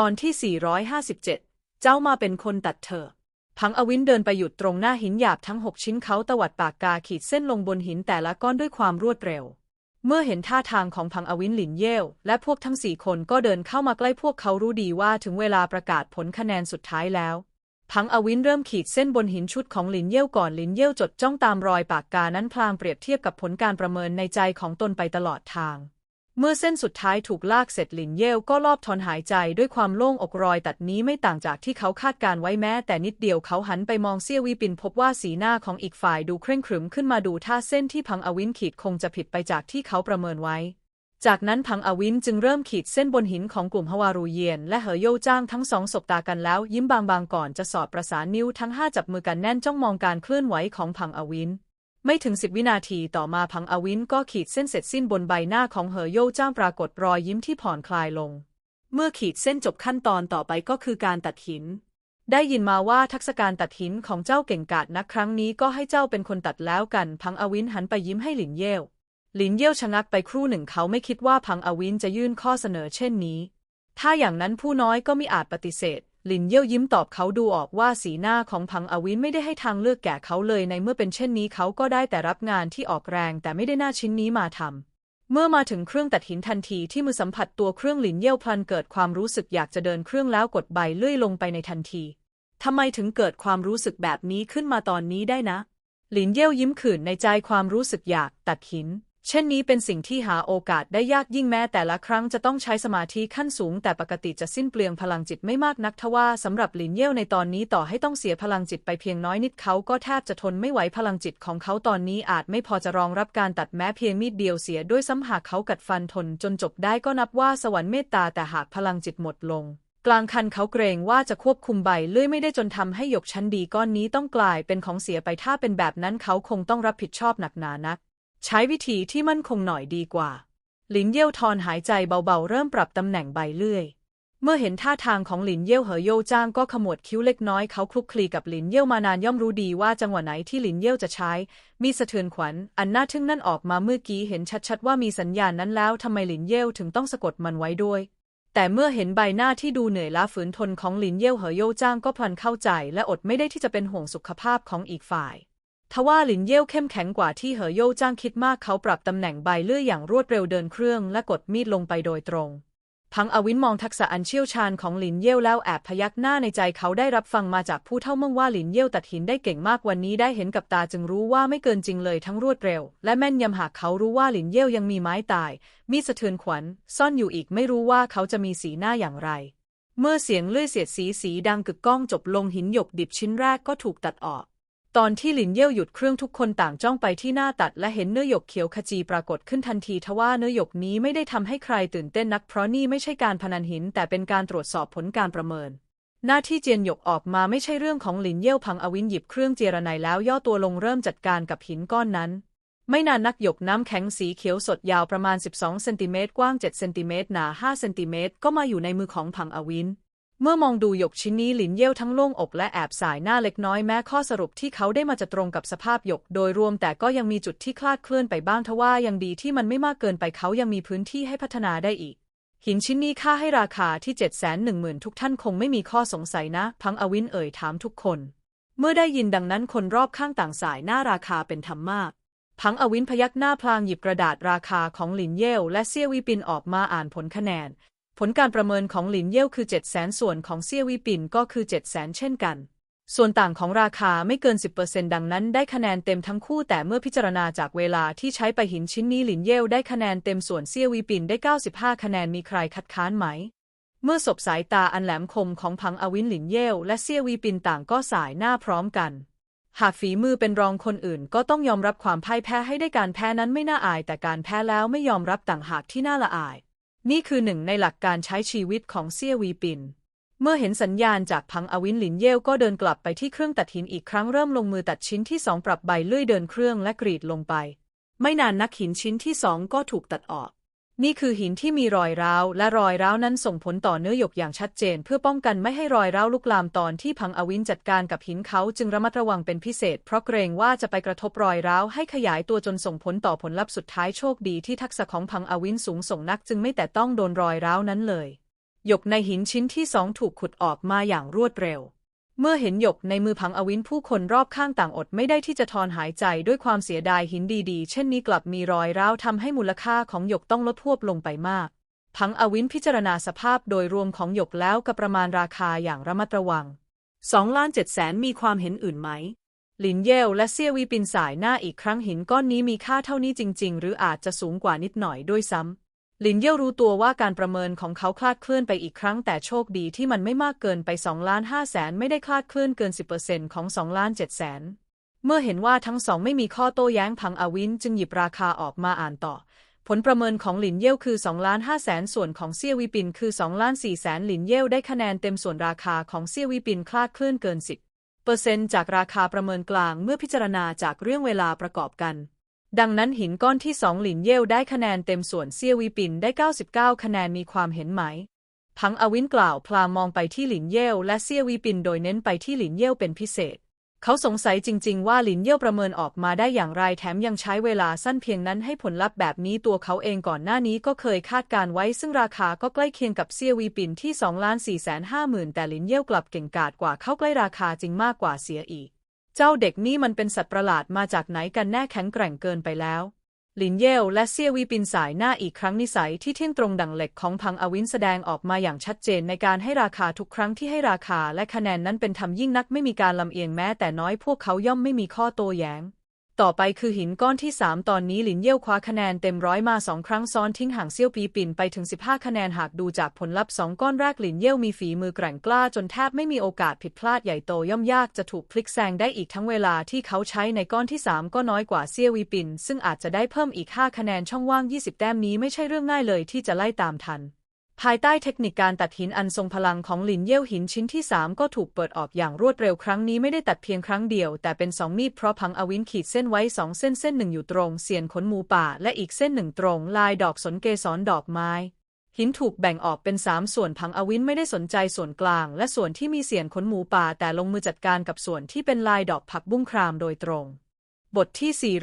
ตอนที่ 457 เจ้ามาเป็นคนตัดเถอะพังอวินเดินไปหยุดตรงหน้าหินหยาบทั้งหกชิ้นเขาตวัดปากกาขีดเส้นลงบนหินแต่ละก้อนด้วยความรวดเร็ว เมื่อเห็นท่าทางของพังอวินหลินเย่วและพวกทั้งสี่คนก็เดินเข้ามาใกล้พวกเขารู้ดีว่าถึงเวลาประกาศผลคะแนนสุดท้ายแล้ว พังอวินเริ่มขีดเส้นบนหินชุดของหลินเย่วก่อนหลินเย่วจดจ้องตามรอยปากกานั้นพลางเปรียบเทียบกับผลการประเมินในใจของตนไปตลอดทาง เมื่อเส้นสุดท้ายถูกลากเสร็จหลินเย่วก็รอบถอนหายใจด้วยความโล่งอกรอยตัดนี้ไม่ต่างจากที่เขาคาดการไว้แม้ แต่นิดเดียวเขาหันไปมองเซี่ยวีปินพบว่าสีหน้าของอีกฝ่ายดูเคร่งขรึมขึ้นมาดูท่าเส้นที่พังอวินขีดคงจะผิดไปจากที่เขาประเมินไว้ จากนั้นพังอวินจึงเริ่มขีดเส้นบนหินของกลุ่มฮวารูเยียน และเหอโยจ้างทั้งสองสบตากันแล้วยิ้มบางๆก่อนจะสอดประสานนิ้วทั้งห้าจับมือกันแน่นจ้องมองการเคลื่อนไหวของพังอวิน ไม่ถึงสิบวินาทีต่อมาพังอวินก็ขีดเส้นเสร็จสิ้นบนใบหน้าของเหอโยจ้างปรากฏรอยยิ้มที่ผ่อนคลายลง เมื่อขีดเส้นจบขั้นตอนต่อไปก็คือการตัดหิน ได้ยินมาว่าทักษะการตัดหินของเจ้าเก่งกาจนักครั้งนี้ก็ให้เจ้าเป็นคนตัดแล้วกัน พังอวินหันไปยิ้มให้หลินเย่วหลินเย่วชะงักไปครู่หนึ่งเขาไม่คิดว่าพังอวินจะยื่นข้อเสนอเช่นนี้ ถ้าอย่างนั้นผู้น้อยก็ไม่อาจปฏิเสธ หลินเย่วยิ้มตอบเขาดูออกว่าสีหน้าของพังอวินไม่ได้ให้ทางเลือกแก่เขาเลยในเมื่อเป็นเช่นนี้เขาก็ได้แต่รับงานที่ออกแรงแต่ไม่ได้หน้าชิ้นนี้มาทำเมื่อมาถึงเครื่องตัดหินทันทีที่มือสัมผัสตัวเครื่องหลินเย่วพลันเกิดความรู้สึกอยากจะเดินเครื่องแล้วกดใบเลื่อยลงไปในทันทีทำไมถึงเกิดความรู้สึกแบบนี้ขึ้นมาตอนนี้ได้นะ หลินเย่วยิ้มขื่นในใจความรู้สึกอยากตัดหิน เช่นนี้เป็นสิ่งที่หาโอกาสได้ยากยิ่งแม้แต่ละครั้งจะต้องใช้สมาธิขั้นสูง แต่ปกติจะสิ้นเปลืองพลังจิตไม่มากนักทว่าสำหรับหลินเย่วในตอนนี้ต่อให้ต้องเสียพลังจิตไปเพียงน้อยนิดเขาก็แทบจะทนไม่ไหวพลังจิตของเขาตอนนี้อาจไม่พอจะรองรับการตัดแม้เพียงมีดเดียวเสียด้วยซ้ำหากเขากัดฟันทนจนจบได้ก็นับว่าสวรรค์เมตตาแต่หากพลังจิตหมดลงกลางคันเขาเกรงว่าจะควบคุมใบเลื่อยไม่ได้จนทำให้หยกชั้นดีก้อนนี้ต้องกลายเป็นของเสียไปถ้าเป็นแบบนั้นเขาคงต้องรับผิดชอบหนักหนานัก ใช้วิธีที่มั่นคงหน่อยดีกว่า หลินเย่วทอนหายใจเบาๆ เริ่มปรับตำแหน่งใบเลื่อย เมื่อเห็นท่าทางของหลินเย่วเหอโยจ้างก็ขมวดคิ้วเล็กน้อยเขาคลุกคลีกับหลินเย่วมานานย่อมรู้ดีว่าจังหวะไหนที่หลินเย่วจะใช้ มีสะเทือนขวัญ อันน่าทึ่งนั่นออกมาเมื่อกี้เห็นชัดๆว่ามีสัญญาณนั้นแล้วทำไมหลินเย่วถึงต้องสะกดมันไว้ด้วยแต่เมื่อเห็นใบหน้าที่ดูเหนื่อยล้าฝืนทนของหลินเย่วเหอโยจ้างก็พลันเข้าใจและอดไม่ได้ที่จะเป็นห่วงสุขภาพของอีกฝ่าย ทว่าหลินเย่วเข้มแข็งกว่าที่เหอโย่จ้างคิดมากเขาปรับตำแหน่งใบเลื่อยอย่างรวดเร็วเดินเครื่องและกดมีดลงไปโดยตรงพังอวินมองทักษะอันเชี่ยวชาญของหลินเย่วแล้วแอบพยักหน้าในใจเขาได้รับฟังมาจากผู้เท่าเมืองว่าหลินเย่วตัดหินได้เก่งมากวันนี้ได้เห็นกับตาจึงรู้ว่าไม่เกินจริงเลยทั้งรวดเร็ว และแม่นยำหากเขารู้ว่าหลินเย่วยังมีไม้ตาย มีสะเทือนขวัญ ซ่อนอยู่อีกไม่รู้ว่าเขาจะมีสีหน้าอย่างไร เมื่อเสียงเลื่อยเสียดสีสีดังกึกก้องจบลงหินหยกดิบชิ้นแรกก็ถูกตัดออก ตอนที่หลินเย่วหยุดเครื่องทุกคนต่างจ้องไปที่หน้าตัดและเห็นเนื้อหยกเขียวขจีปรากฏขึ้นทันทีทว่าเนื้อหยกนี้ไม่ได้ทำให้ใครตื่นเต้นนัก เพราะนี่ไม่ใช่การพนันหิน แต่เป็นการตรวจสอบผลการประเมิน หน้าที่เจียนหยกออกมาไม่ใช่เรื่องของหลินเย่วพังอวินหยิบเครื่องเจรไนแล้วย่อตัวลงเริ่มจัดการกับหินก้อนนั้น ไม่นานนักหยกน้ำแข็งสีเขียวสดยาวประมาณ 12 เซนติเมตรกว้าง 7 เซนติเมตรหนา 5 เซนติเมตรก็มาอยู่ในมือของพังอวิน เมื่อมองดูหยกชิ้นนี้หลินเย่วทั้งโล่งอกและแอบสายหน้าเล็กน้อยแม้ข้อสรุปที่เขาได้มาจะตรงกับสภาพหยกโดยรวมแต่ก็ยังมีจุดที่คลาดเคลื่อนไปบ้างทว่ายังดีที่มันไม่มากเกินไปเขายังมีพื้นที่ให้พัฒนาได้อีก หินชิ้นนี้ค่าให้ราคาที่7 1 0 0 0 0ทุกท่านคงไม่มีข้อสงสัยนะ พังอวินเอ่ยถามทุกคน เมื่อได้ยินดังนั้นคนรอบข้างต่างสายหน้าราคาเป็นธรรมมากพังอวินพยักหน้าพลางหยิบกระดาษราคาของหลินเย่วและเซี่ยวีปินออกมาอ่านผลคะแนน ผลการประเมินของหลินเย่วคือ7 0 0 0 0 0 ส่วนของเซี่ยวีปินก็คือ 7 0 0 0 0 0 เช่นกัน ส่วนต่างของราคาไม่เกิน 10%ดังนั้นได้คะแนนเต็มทั้งคู่แต่เมื่อพิจารณาจากเวลาที่ใช้ไปหินชิ้นนี้หลินเย่วได้คะแนนเต็มส่วนเซี่ยวีปินได้ 95 คะแนนมีใครคัดค้านไหม เมื่อสบสายตาอันแหลมคมของพังอวินหลินเย่วและเซี่ยวีปินต่างก็สายหน้าพร้อมกันหากฝีมือเป็นรองคนอื่นก็ต้องยอมรับความพ่ายแพ้ให้ได้การแพ้นั้นไม่น่าอาย แต่การแพ้แล้วไม่ยอมรับต่างหากที่น่าละอาย นี่คือหนึ่งในหลักการใช้ชีวิตของเซี่ยวีปิน เมื่อเห็นสัญญาณจากพังอวินหลินเย่วก็เดินกลับไปที่เครื่องตัดหินอีกครั้งเริ่มลงมือตัดชิ้นที่สองปรับใบเลื่อยเดินเครื่องและกรีดลงไป ไม่นานนักหินชิ้นที่สองก็ถูกตัดออก นี่คือหินที่มีรอยร้าว และรอยร้าวนั้นส่งผลต่อเนื้อหยกอย่างชัดเจน เพื่อป้องกันไม่ให้รอยร้าวลุกลามตอนที่พังอวินจัดการกับหินเขาจึงระมัดระวังเป็นพิเศษ เพราะเกรงว่าจะไปกระทบรอยร้าวให้ขยายตัวจนส่งผลต่อผลลัพธ์สุดท้ายโชคดีที่ทักษะของพังอวินสูงส่งนักจึงไม่แต่ต้องโดนรอยร้าวนั้นเลย หยกในหินชิ้นที่สองถูกขุดออกมาอย่างรวดเร็ว เมื่อเห็นหยกในมือพังอวินผู้คนรอบข้างต่างอดไม่ได้ที่จะทอนหายใจด้วยความเสียดายหินดีๆ เช่นนี้กลับมีรอยร้าวทำให้มูลค่าของหยกต้องลดทวบลงไปมากพังอวินพิจารณาสภาพโดยรวมของหยกแล้วกับประมาณราคาอย่างระมัดระวังสองล้านเจ็ดแสนมีความเห็นอื่นไหม หลินเย่และเซี่ยวีปินสายหน้าอีกครั้งหินก้อนนี้มีค่าเท่านี้จริง ๆ หรืออาจจะสูงกว่านิดหน่อยด้วยซ้ำ ลินเย่รู้ตัวว่าการประเมินของเขาคลาดเคลื่อนไปอีกครั้งแต่โชคดีที่มันไม่มากเกินไป2ล้าน5แสนไม่ได้คลาดเคลื่อนเกิน 10%ของ2ล้าน7แสนเมื่อเห็นว่าทั้งสองไม่มีข้อโต้แย้งพังอวินจึงหยิบราคาออกมาอ่านต่อ ผลประเมินของหลินเย่คือ2ล้าน5แสนส่วนของเซี่ยวีปินคือ2ล้าน4แสนหลินเย่ได้คะแนนเต็มส่วนราคาของเซี่ยวีปินคลาดเคลื่อนเกิน 10เปอร์เซ็นต์จากราคาประเมินกลางเมื่อพิจารณาจากเรื่องเวลาประกอบกัน ดังนั้นหินก้อนที่สองหลินเย่วได้คะแนนเต็มส่วนเซียวีปินได้ 99 คะแนนมีความเห็นไหม พังอวินกล่าวพลางมองไปที่หลินเย่วและเซียวีปินโดยเน้นไปที่หลินเย่วเป็นพิเศษ เขาสงสัยจริง ๆ ว่าหลินเย่วประเมินออกมาได้อย่างไรแถมยังใช้เวลาสั้นเพียงนั้นให้ผลลัพธ์แบบนี้ตัวเขาเองก่อนหน้านี้ก็เคยคาดการไว้ ซึ่งราคาก็ใกล้เคียงกับเซียวีปินที่2ล้าน4แสนห้าหมื่นแต่หลินเย่วกลับเก่งกาจกว่าเข้าใกล้ราคาจริงมากกว่าเสียอีก เจ้าเด็กนี่มันเป็นสัตว์ประหลาดมาจากไหนกันแน่แข็งแกร่งเกินไปแล้ว หลินเย่และเซียวีปินสายหน้าอีกครั้งนิสัยที่เที่ยงตรงดังเหล็กของพังอวินแสดงออกมาอย่างชัดเจนในการให้ราคาทุกครั้งที่ให้ราคาและคะแนนนั้นเป็นธรรมยิ่งนักไม่มีการลำเอียงแม้แต่น้อยพวกเขาย่อมไม่มีข้อโต้แย้ง ต่อไปคือหินก้อนที่ 3 ตอนนี้หลินเย่ยวคว้าคะแนนเต็มร้อยมาสองครั้งซ้อนทิ้งห่างเซี่ยวปีปินไปถึง 15 คะแนนหากดูจากผลลัพธ์สองก้อนแรกหลินเย่ยวมีฝีมือแกร่งกล้าจนแทบไม่มีโอกาสผิดพลาดใหญ่โตย่อมยากจะถูกพลิกแซงได้อีกทั้งเวลาที่เขาใช้ในก้อนที่ 3 ก็น้อยกว่าเซี่ยววีปินซึ่งอาจจะได้เพิ่มอีก 5 คะแนนช่องว่าง 20 แต้มนี้ไม่ใช่เรื่องง่ายเลยที่จะไล่ตามทัน ภายใต้เทคนิคการตัดหินอันทรงพลังของหลินเย่ยวหินชิ้นที่ 3 ก็ถูกเปิดออกอย่างรวดเร็วครั้งนี้ไม่ได้ตัดเพียงครั้งเดียว แต่เป็นสองมีดเพราะพังอวินขีดเส้นไว้สองเส้นเส้นหนึ่งอยู่ตรงเสียนขนหมูป่า และอีกเส้นหนึ่งตรง ลายดอกสนเกสรดอกไม้ หินถูกแบ่งออกเป็นสามส่วนพังอวินไม่ได้สนใจส่วนกลาง และส่วนที่มีเสียนขนหมูป่า แต่ลงมือจัดการกับส่วนที่เป็นลายดอกผักบุ้งครามโดยตรง บทที่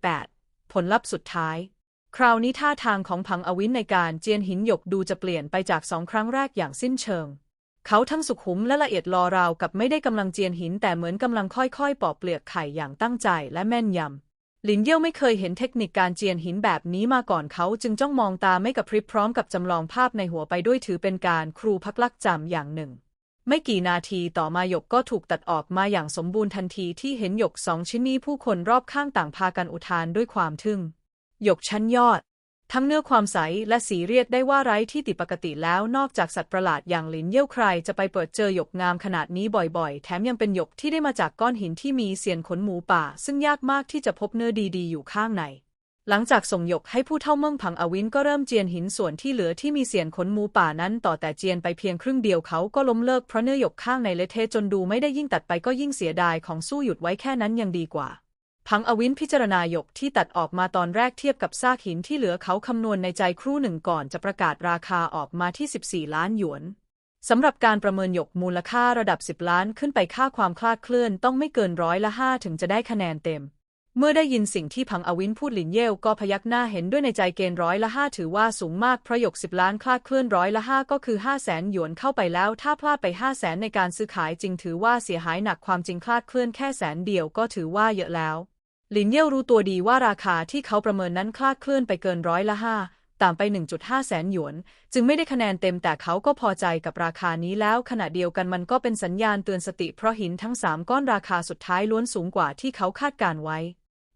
458 ผลลัพธ์สุดท้าย คราวนี้ท่าทางของพังอวินในการเจียนหินหยกดูจะเปลี่ยนไปจากสองครั้งแรกอย่างสิ้นเชิง เขาทั้งสุขุมและละเอียดรอราวกับไม่ได้กำลังเจียนหินแต่เหมือนกำลังค่อยๆ ปอกเปลือกไข่อย่างตั้งใจและแม่นยำหลินเย่ยวไม่เคยเห็นเทคนิคการเจียนหินแบบนี้มาก่อนเขาจึงจ้องมองตาไม่กระพริบพร้อมกับจำลองภาพในหัวไปด้วยถือเป็นการครูพักลักจำอย่างหนึ่งไม่กี่นาทีต่อมาหยกก็ถูกตัดออกมาอย่างสมบูรณ์ทันทีที่เห็นหยกสองชิ้นนี้ผู้คนรอบข้างต่างพากันอุทานด้วยความทึ่ง หยกชั้นยอด ทั้งเนื้อความใสและสีเรียกได้ว่าไร้ที่ติดปกติแล้วนอกจากสัตว์ประหลาดอย่างหลินเย่ยวใครจะไปเปิดเจอหยกงามขนาดนี้บ่อยๆ แถมยังเป็นหยกที่ได้มาจากก้อนหินที่มีเสียนขนหมูป่า ซึ่งยากมากที่จะพบเนื้อดีๆ อยู่ข้างในหลังจากส่งหยกให้ผู้เท่าเมืองผังอวินก็เริ่มเจียนหินส่วนที่เหลือที่มีเสียนขนหมูป่านั้น ต่อแต่เจียนไปเพียงครึ่งเดียวเขาก็ล้มเลิกเพราะเนื้อหยกข้างในเละเทะจนดูไม่ได้ยิ่งตัดไปก็ยิ่งเสียดายของสู้หยุดไว้แค่นั้นยังดีกว่า พังอวินพิจารณาหยกที่ตัดออกมาตอนแรกเทียบกับซากหินที่เหลือเขาคำนวณในใจครู่หนึ่งก่อนจะประกาศราคาออกมาที่ 14 ล้านหยวนสำหรับการประเมินหยกมูลค่าระดับ 10 ล้านขึ้นไปค่าความคลาดเคลื่อนต้องไม่เกินร้อยละห้าถึงจะได้คะแนนเต็ม เมื่อได้ยินสิ่งที่พังอวินพูดหลินเย่วก็พยักหน้าเห็นด้วยในใจเกณฑ์ร้อยละห้าถือว่าสูงมากเพราะหยกสิบล้านคลาดเคลื่อนร้อยละห้าก็คือห้าแสนหยวนเข้าไปแล้ว ถ้าพลาดไปห้าแสนในการซื้อขายจริงถือว่าเสียหายหนักความจริงคลาดเคลื่อนแค่แสนเดียวก็ถือว่าเยอะแล้ว หลินเย่รู้ตัวดีว่าราคาที่เขาประเมินนั้นคลาดเคลื่อนไปเกินร้อยละห้าต่ำไป 1.5 แสนหยวน จึงไม่ได้คะแนนเต็มแต่เขาก็พอใจกับราคานี้แล้วขณะเดียวกันมันก็เป็นสัญญาณเตือนสติเพราะหินทั้งสามก้อนราคาสุดท้ายล้วนสูงกว่าที่เขาคาดการไว้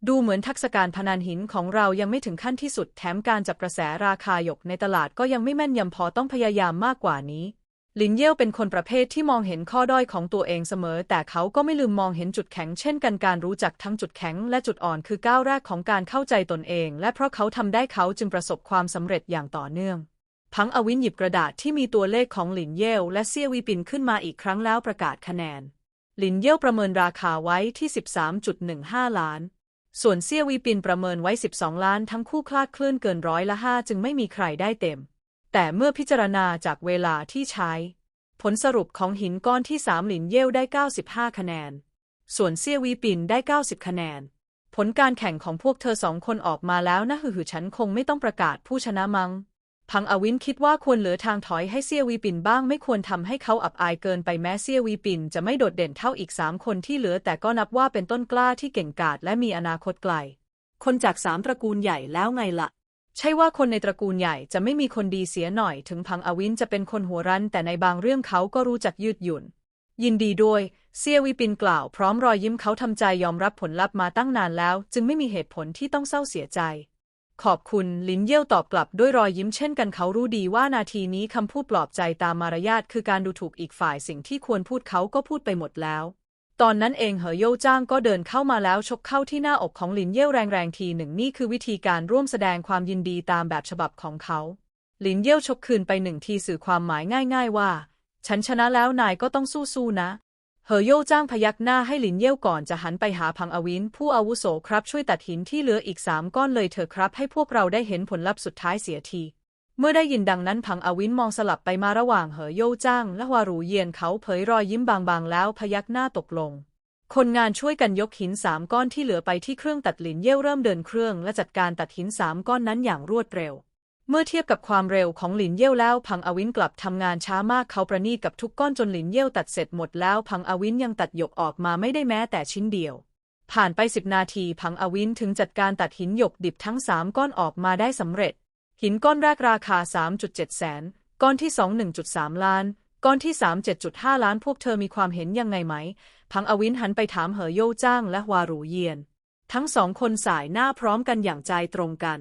ดูเหมือนทักษการพนันหินของเรายังไม่ถึงขั้นที่สุดแถมการจับกระแสราคาหยกในตลาดก็ยังไม่แม่นยำพอต้องพยายามมากกว่านี้ ลินเย่วเป็นคนประเภทที่มองเห็นข้อด้อยของตัวเองเสมอ แต่เขาก็ไม่ลืมมองเห็นจุดแข็ง เช่นกันการรู้จักทั้งจุดแข็งและจุดอ่อนคือก้าวแรกของการเข้าใจตนเอง และเพราะเขาทำได้เขาจึงประสบความสำเร็จอย่างต่อเนื่อง พังอวินหยิบกระดาษที่มีตัวเลขของหลินเย่วและเซี่ยวีปินขึ้นมาอีกครั้งแล้วประกาศคะแนน หลินเย่วประเมินราคาไว้ที่ 13.15 ล้าน ส่วนเซี่ยวีปินประเมินไว้ 12 ล้านทั้งคู่คลาดเคลื่อนเกินร้อยละห้าจึงไม่มีใครได้เต็ม แต่เมื่อพิจารณาจากเวลาที่ใช้ ผลสรุปของหินก้อนที่สามหลินเย่วได้ 95 คะแนน ส่วนเซี่ยวีปินได้ 90 คะแนน ผลการแข่งของพวกเธอสองคนออกมาแล้วนะหือหือฉันคงไม่ต้องประกาศผู้ชนะมัง้งพังอวินคิดว่าควรเหลือทางถอยให้เซียวีปินบ้างไม่ควรทำให้เขาอับอายเกินไปแม้เซียวีปินจะไม่โดดเด่นเท่าอีกสามคนที่เหลือแต่ก็นับว่าเป็นต้นกล้าที่เก่งกาจและมีอนาคตไกล คนจากสามตระกูลใหญ่แล้วไงละ่ะ ใช่ว่าคนในตระกูลใหญ่จะไม่มีคนดีเสียหน่อยถึงพังอวินจะเป็นคนหัวรั้น แต่ในบางเรื่องเขาก็รู้จักยืดหยุ่น ยินดีด้วยเซียวีปินกล่าวพร้อมรอยยิ้มเขาทำใจยอมรับผลลัพธ์มาตั้งนานแล้ว จึงไม่มีเหตุผลที่ต้องเศร้าเสียใจ ขอบคุณลินเย่ยวตอบกลับด้วยรอยยิ้มเช่นกันเขารู้ดีว่านาทีนี้คำพูดปลอบใจตามมารยาทคือการดูถูกอีกฝ่ายสิ่งที่ควรพูดเขาก็พูดไปหมดแล้ว ตอนนั้นเองเหอโย่จ้างก็เดินเข้ามาแล้วชกเข้าที่หน้าอกของหลินเย่แรงๆทีหนึ่งนี่คือวิธีการร่วมแสดงความยินดีตามแบบฉบับของเขา หลินเย่ชกคืนไปหนึ่งทีสื่อความหมายง่าย ๆ ว่า ฉันชนะแล้วนายก็ต้องสู้ๆนะเหอโย่จ้างพยักหน้าให้หลินเย่ก่อนจะหันไปหาพังอวินผู้อาวุโสครับช่วยตัดหินที่เหลืออีกสามก้อนเลยเถอะครับ ให้พวกเราได้เห็นผลลัพธ์สุดท้ายเสียที เมื่อได้ยินดังนั้นพังอวินมองสลับไปมาระหว่างเหอโย่จ้าง และฮวารูเยียนเขาเผยรอยยิ้มบางๆ แล้วพยักหน้าตกลง คนงานช่วยกันยกหินสามก้อนที่เหลือไปที่เครื่องตัดหลินเย่เริ่มเดินเครื่อง และจัดการตัดหินสามก้อนนั้นอย่างรวดเร็ว เมื่อเทียบกับความเร็วของหลินเย่แล้ว พังอวินกลับทำงานช้ามากเขาประณีตกับทุกก้อนจนหลินเย่ตัดเสร็จหมดแล้วพังอวินยังตัดหยกออกมาไม่ได้แม้แต่ชิ้นเดียว ผ่านไปสิบนาทีพังอวินถึงจัดการตัดหินหยกดิบทั้งสามก้อนออกมาได้สำเร็จ หินก้อนแรกราคา 3.7 แสน ก้อนที่ 2 1.3 ล้าน ก้อนที่ 3 7.5 ล้านพวกเธอมีความเห็นยังไงไหม พังอวินหันไปถามเหอโย่จ้างและวารูเยียน ทั้งสองคนสายหน้าพร้อมกันอย่างใจตรงกัน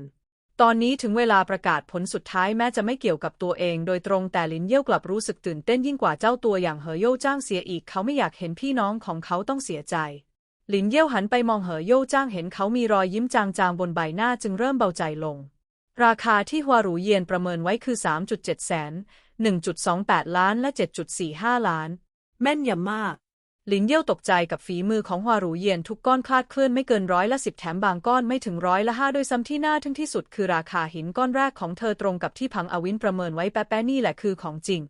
ตอนนี้ถึงเวลาประกาศผลสุดท้ายแม้จะไม่เกี่ยวกับตัวเองโดยตรงแต่ลินเย่ยกลับรู้สึกตื่นเต้นยิ่งกว่าเจ้าตัวอย่างเหอโย่จ้างเสียอีกเขาไม่อยากเห็นพี่น้องของเขาต้องเสียใจหลินเย่ยหันไปมองเหอโย่จ้างเห็นเขามีรอยยิ้มจางๆบนใบหน้าจึงเริ่มเบาใจลง ราคาที่ฮวารูเยียนประเมินไว้คือ 3.7 แสน 1.28 ล้านและ 7.45 ล้าน แม่นยำมาก หลินเย่ยวตกใจกับฝีมือของฮวารูเยียนทุกก้อนคลาดเคลื่อนไม่เกินร้อยละสิบแถมบางก้อนไม่ถึงร้อยละห้าโดยซ้ำที่น่าทึ่งที่สุดคือราคาหินก้อนแรกของเธอตรงกับที่พังอวินประเมินไว้แป๊ะๆนี่แหละคือของจริง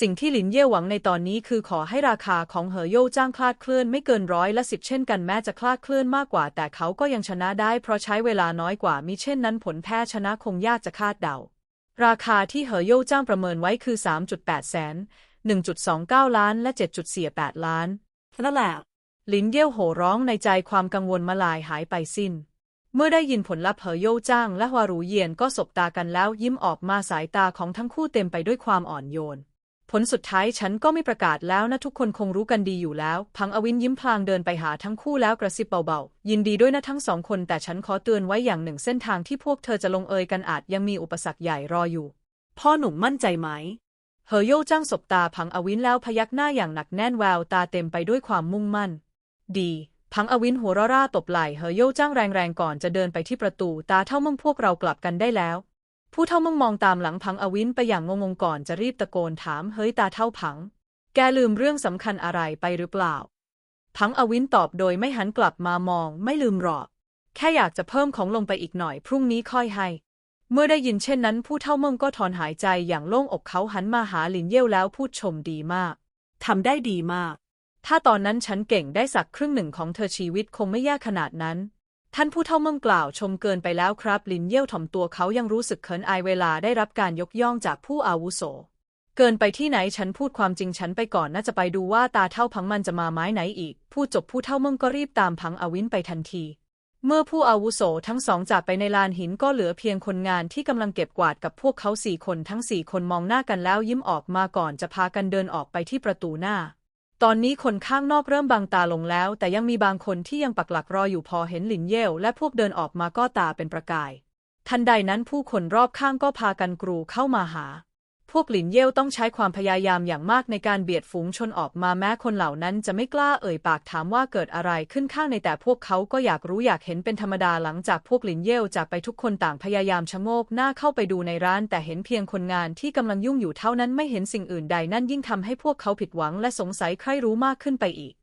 สิ่งที่หลินเย่หวังในตอนนี้คือขอให้ราคาของเหอโย่จ้างคลาดเคลื่อนไม่เกินร้อยละสิบเช่นกันแม้จะคลาดเคลื่อนมากกว่า แต่เขาก็ยังชนะได้เพราะใช้เวลาน้อยกว่ามิเช่นนั้นผลแพ้ชนะคงยากจะคาดเดา ราคาที่เหอโย่จ้างประเมินไว้คือ 3.8 แสน 1.29 ล้านและ 7.48 ล้านนั่นแหละลินเย่โห่ร้องในใจความกังวลมาลายหายไปสิ้น เมื่อได้ยินผลลัพธ์เหอโย่จ้างและฮวารูเยียนก็สบตากันแล้วยิ้มออกมาสายตาของทั้งคู่เต็มไปด้วยความอ่อนโยน ผลสุดท้ายฉันก็ไม่ประกาศแล้วนะทุกคนคงรู้กันดีอยู่แล้ว พังอวินยิ้มพลางเดินไปหาทั้งคู่แล้วกระซิบเบาๆ ยินดีด้วยนะทั้งสองคนแต่ฉันขอเตือนไว้อย่างหนึ่งเส้นทางที่พวกเธอจะลงเอยกันอาจยังมีอุปสรรคใหญ่รออยู่ พ่อหนุ่มมั่นใจไหมเหอโย่จ้างสบตาพังอวินแล้วพยักหน้าอย่างหนักแน่นแววตาเต็มไปด้วยความมุ่งมั่น ดี พังอวินหัวเราะร่าตบไหล่เหอโย่จ้างแรงๆก่อนจะเดินไปที่ประตู ตาเท่ามึงพวกเรากลับกันได้แล้ว ผู้เท่ามึงมองตามหลังพังอวินไปอย่างงงๆก่อนจะรีบตะโกนถามเฮ้ยตาเท่าพัง แกลืมเรื่องสำคัญอะไรไปหรือเปล่า พังอวินตอบโดยไม่หันกลับมามองไม่ลืมหรอก แค่อยากจะเพิ่มของลงไปอีกหน่อยพรุ่งนี้ค่อยให้ เมื่อได้ยินเช่นนั้น ผู้เท่ามืองก็ถอนหายใจอย่างโล่งอกเขาหันมาหาหลินเย่ยวแล้วพูดชมดีมากทำได้ดีมาก ถ้าตอนนั้นฉันเก่งได้สักครึ่งหนึ่งของเธอชีวิตคงไม่ยากขนาดนั้น ท่านผู้เท่าเมืองกล่าวชมเกินไปแล้วครับ ลินเย่ยวถ่อมตัวเขายังรู้สึกเขินอายเวลาได้รับการยกย่องจากผู้อาวุโส เกินไปที่ไหนฉันพูดความจริงฉันไปก่อนน่าจะไปดูว่าตาเท่าพังมันจะมาไม้ไหนอีก ผู้จบผู้เท่าเมือก็รีบตามพังอวินไปทันที เมื่อผู้อาวุโสทั้งสองจากไปในลานหินก็เหลือเพียงคนงานที่กำลังเก็บกวาดกับพวกเขาสี่คนทั้งสี่คนมองหน้ากันแล้วยิ้มออกมาก่อนจะพากันเดินออกไปที่ประตูหน้า ตอนนี้คนข้างนอกเริ่มบางตาลงแล้ว แต่ยังมีบางคนที่ยังปักหลักรออยู่พอเห็นหลินเย่วและพวกเดินออกมาก็ตาเป็นประกาย ทันใดนั้นผู้คนรอบข้างก็พากันกรูเข้ามาหา พวกหลินเย่วต้องใช้ความพยายามอย่างมากในการเบียดฝูงชนออกมาแม้คนเหล่านั้นจะไม่กล้าเอ่ยปากถามว่าเกิดอะไรขึ้นข้างในแต่พวกเขาก็อยากรู้อยากเห็นเป็นธรรมดาหลังจากพวกหลินเย่วจากไปทุกคนต่างพยายามชะโงกหน้าเข้าไปดูในร้าน แต่เห็นเพียงคนงานที่กำลังยุ่งอยู่เท่านั้นไม่เห็นสิ่งอื่นใดนั่นยิ่งทำให้พวกเขาผิดหวังและสงสัยใครรู้มากขึ้นไปอีก